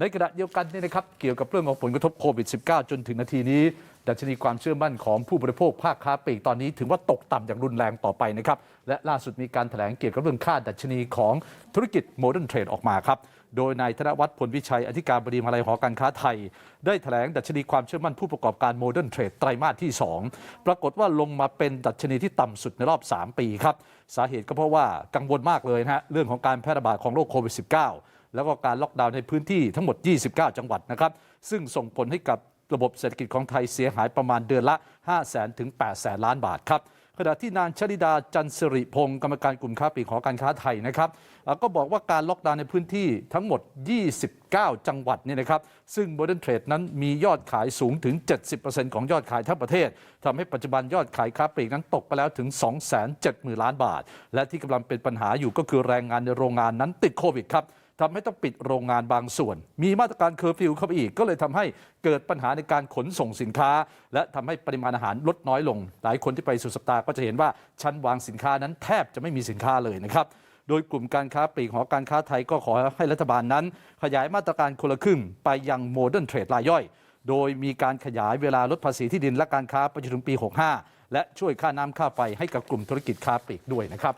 ในขณะเดียวกันเนี่ยนะครับเกี่ยวกับเรื่องของผลกระทบโควิด -19 จนถึงนาทีนี้ ดัชนีความเชื่อมั่นของผู้บริโภคภาคค้าปลีกตอนนี้ถือว่าตกต่ำอย่างรุนแรงต่อไปนะครับและล่าสุดมีการแถลงเกี่ยวกับเรื่องค่าดัชนีของธุรกิจโมเดิร์นเทรดออกมาครับโดยนายธนวัฒน์พลวิชัยอธิการบดีมหาลัยหอการค้าไทย ได้แถลงดัชนีความเชื่อมั่นผู้ประกอบการโมเดิร์นเทรดไตรมาสที่ 2 ปรากฏว่าลงมาเป็นดัชนีที่ต่ำสุดในรอบ 3 ปีครับ สาเหตุก็เพราะว่ากังวลมากเลยนะฮะเรื่องของการแพร่ระบาดของโรคโควิด -19 แล้วก็การล็อกดาวน์ในพื้นที่ทั้งหมด 29 จังหวัดนะครับ ซึ่งส่งผลให้กับระบบเศรษฐกิจของไทยเสียหายประมาณเดือนละ 5 0 0 0 0 0ถึง8 0 0 0 0 ล้านบาทครับขณะที่นางชลิดาจันสิริพงศ์กรรมการกลุ่มค้าปลีกของการค้าไทยนะครับก็บอกว่าการล็อกดาวน์ในพื้นที่ทั้งหมด 29 จังหวัดเนี่ยนะครับ ซึ่ง Modern Trade นั้นมียอดขายสูงถึง 70%ของยอดขายทั้งประเทศทำให้ปัจจุบันยอดขายค้าปลีกนั้นตกไปแล้วถึง 270,000 ล้านบาท และที่กำลังเป็นปัญหาอยู่ก็คือแรงงานในโรงงานนั้นติดโควิดครับ ทำให้ต้องปิดโรงงานบางส่วน มีมาตรการเคอร์ฟิวเข้าไปอีก ก็เลยทำให้เกิดปัญหาในการขนส่งสินค้า และทำให้ปริมาณอาหารลดน้อยลง หลายคนที่ไปสุดสัปดาห์ก็จะเห็นว่าชั้นวางสินค้านั้นแทบจะไม่มีสินค้าเลยนะครับโดยกลุ่มการค้าปลีกหอการค้าไทยก็ขอให้รัฐบาลนั้น ขยายมาตรการคนละครึ่งไปยังโมเดิร์นเทรดรายย่อย โดยมีการขยายเวลาลดภาษีที่ดินและการค้าไปจนถึงปี 65 และช่วยค่าน้ำค่าไฟให้กับกลุ่มธุรกิจค้าปลีกด้วยนะครับ